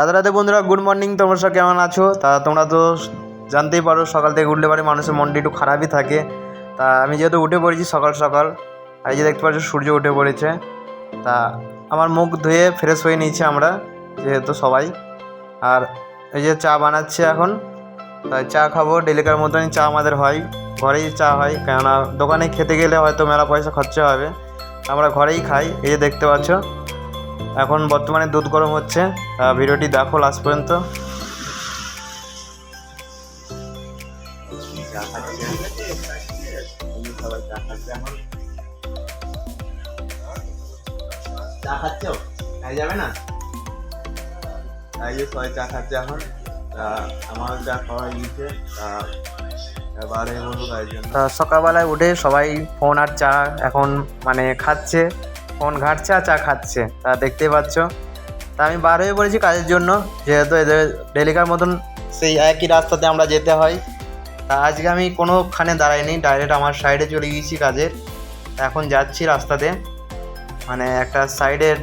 রাতে রাতে বন্ধুরা গুড মর্নিং তোমরা সব কেমন আছো? তা তোমরা তো জানতেই পারো, সকাল থেকে উঠলে পারে মানুষের মনটা একটু খারাপই থাকে। তা আমি যেহেতু উঠে পড়েছি সকাল সকাল, আর এই যে দেখতে পাচ্ছ সূর্য উঠে পড়েছে। তা আমার মুখ ধুয়ে ফ্রেশ হয়ে নিয়েছি আমরা, যেহেতু সবাই। আর এই যে চা বানাচ্ছে এখন তাই চা খাব, ডেলিকার মতনই চা আমাদের হয়, ঘরেই চা হয়, কেননা দোকানে খেতে গেলে হয়তো মেলা পয়সা খরচা হবে। আমরা ঘরেই খাই, এই যে দেখতে পাচ্ছ। এখন বর্তমানে দুধ গরম হচ্ছে ভিডিওটি দেখো লাস্ট পর্যন্ত। চা খাচ্ছ? খাই যাবে না? এই যে সবাই চা খাচ্ছে এখন। আমার এবারে বলব সকালবেলায় উঠে সবাই ফোন আর চা এখন মানে খাচ্ছে। ফোন ঘাটছে আর চা খাচ্ছে। তা দেখতেই পাচ্ছ। তা আমি বার হয়ে পড়েছি কাজের জন্য, যেহেতু এদের ডেলিকার মতন সেই একই রাস্তাতে আমরা যেতে হয়। তা আজকে আমি কোনোখানে দাঁড়াইনি, ডাইরেক্ট আমার সাইডে চলে গিয়েছি কাজের। এখন যাচ্ছি রাস্তাতে। মানে একটা সাইডের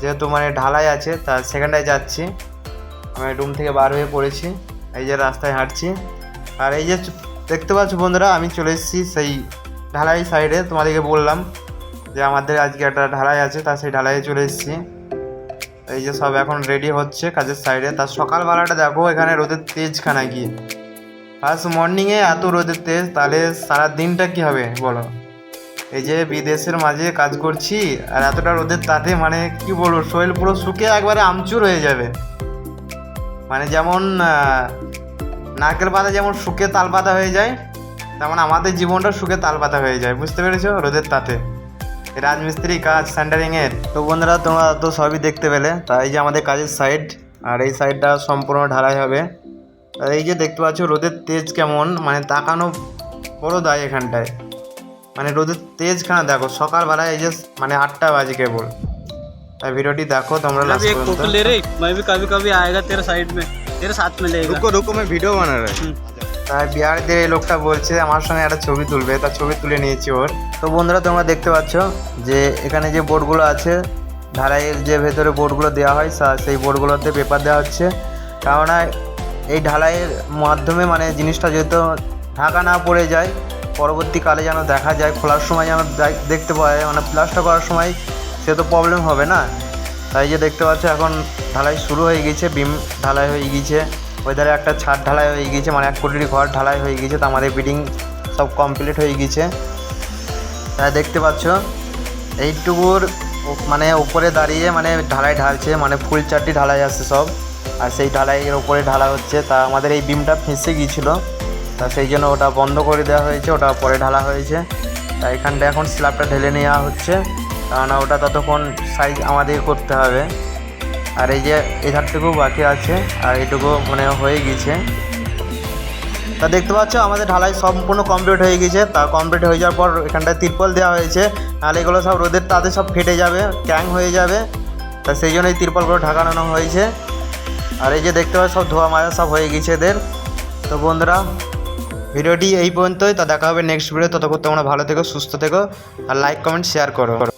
যেহেতু মানে ঢালাই আছে, তা সেখানটায় যাচ্ছি। আমি রুম থেকে বার হয়ে পড়েছি, এই যে রাস্তায় হাঁটছি। আর এই যে দেখতে পাচ্ছ বন্ধুরা, আমি চলে এসেছি সেই ঢালাই সাইডে, তোমাদেরকে বললাম। যে আমাদের আজকে একটা ঢালাই আছে, তা সেই ঢালাইয়ে চলে এসেছি। এই যে সব এখন রেডি হচ্ছে কাজের সাইডে তার সকালবেলাটা দেখো, এখানে রোদের তেজখানা কি ফার্স্ট মর্নিংয়ে এত রোদের তেজ, তাহলে সারা দিনটা কী হবে বলো? এই যে বিদেশের মাঝে কাজ করছি, আর এতটা রোদের তাতে মানে কি বলব, শরীর পুরো শুকিয়ে একবারে আমচুর হয়ে যাবে। মানে যেমন নারকেল পাতা যেমন শুকে তাল পাতা হয়ে যায়, তেমন আমাদের জীবনটা শুকে তাল পাতা হয়ে যায়। বুঝতে পেরেছ? রোদের তাতে। রাজমিস্ত্রি কাজ সেন্টারিংয়ের তো বন্ধুরা তোমরা তো সবই দেখতে পেলে তা এই যে আমাদের কাজের সাইড আর এই সাইডটা সম্পূর্ণ ঢালাই হবে আর এই যে দেখতে পাচ্ছ রোদের তেজ কেমন মানে তাকানো বড় দায় এখানটায় মানে রোদের তেজখানা দেখো সকালবেলায় এই যে মানে আটটা বাজে কেবল তাই ভিডিওটি দেখো তোমরা मैं last भी एक পর্যন্ত। फोटो ले रही मैं भी कभी कभी आएगा तेरे साइड में तेरे साथ में लेगा रुको रुको मैं वीडियो बना रहा हम्म। তাই বিহারদের এই লোকটা বলছে, আমার সঙ্গে একটা ছবি তুলবে। তার ছবি তুলে নিয়েছি ওর। তো বন্ধুরা, তোমরা দেখতে পাচ্ছ যে এখানে যে বোর্ডগুলো আছে, ঢালাইয়ের যে ভেতরে বোর্ডগুলো দেওয়া হয় সেই বোর্ডগুলোতে পেপার দেওয়া হচ্ছে। কেননা এই ঢালাইয়ের মাধ্যমে মানে জিনিসটা যেহেতু ঢাকা না পড়ে যায়, পরবর্তীকালে যেন দেখা যায়, খোলার সময় যেন দেখতে পাওয়া যায় মানে প্লাস্টার করার সময় সে তো প্রবলেম হবে না। তাই যে দেখতে পাচ্ছ, এখন ঢালাই শুরু হয়ে গেছে, বিম ঢালাই হয়ে গিয়েছে ওই ধারে একটা ছাদ ঢালাই হয়ে গিয়েছে মানে এক কোটির ঘর ঢালাই হয়ে গিয়েছে, তো আমাদের বিল্ডিং সব কমপ্লিট হয়ে গিয়েছে। তাই দেখতে পাচ্ছ, এইটুকুর মানে উপরে দাঁড়িয়ে মানে ঢালাই ঢালছে মানে ফুল চারটি ঢালাই আছে সব। আর সেই ঢালাইয়ের উপরে ঢালা হচ্ছে, তা আমাদের এই বিমটা ফেঁসে গিয়েছিল, তা সেই জন্য ওটা বন্ধ করে দেওয়া হয়েছে, ওটা পরে ঢালা হয়েছে। তা এখানটা এখন স্ল্যাবটা ঢেলে নেওয়া হচ্ছে, কেননা ওটা ততক্ষণ সাইজ আমাদের করতে হবে। আর এই যে এধারটুকু বাকি আছে, আর এটুকু মানে হয়ে গেছে। তা দেখতে পাচ্ছ, আমাদের ঢালাই সম্পূর্ণ কমপ্লিট হয়ে গেছে। তা কমপ্লিট হয়ে যাওয়ার পর এখানটায় তিরপল দেওয়া হয়েছে। নাহলে এগুলো সব রোদের তাতে সব ফেটে যাবে, ক্যাং হয়ে যাবে। তা সেই জন্য এই তিরপলগুলো ঢাকানো হয়েছে। আর এই যে দেখতে পাচ্ছ, সব ধোয়া মাজা সব হয়ে গেছে এদের। তো বন্ধুরা, ভিডিওটি এই পর্যন্তই। তা দেখা হবে নেক্সট ভিডিও ততক্ষণ তোমরা ভালো থেকো, সুস্থ থেকো। আর লাইক কমেন্ট শেয়ার করো।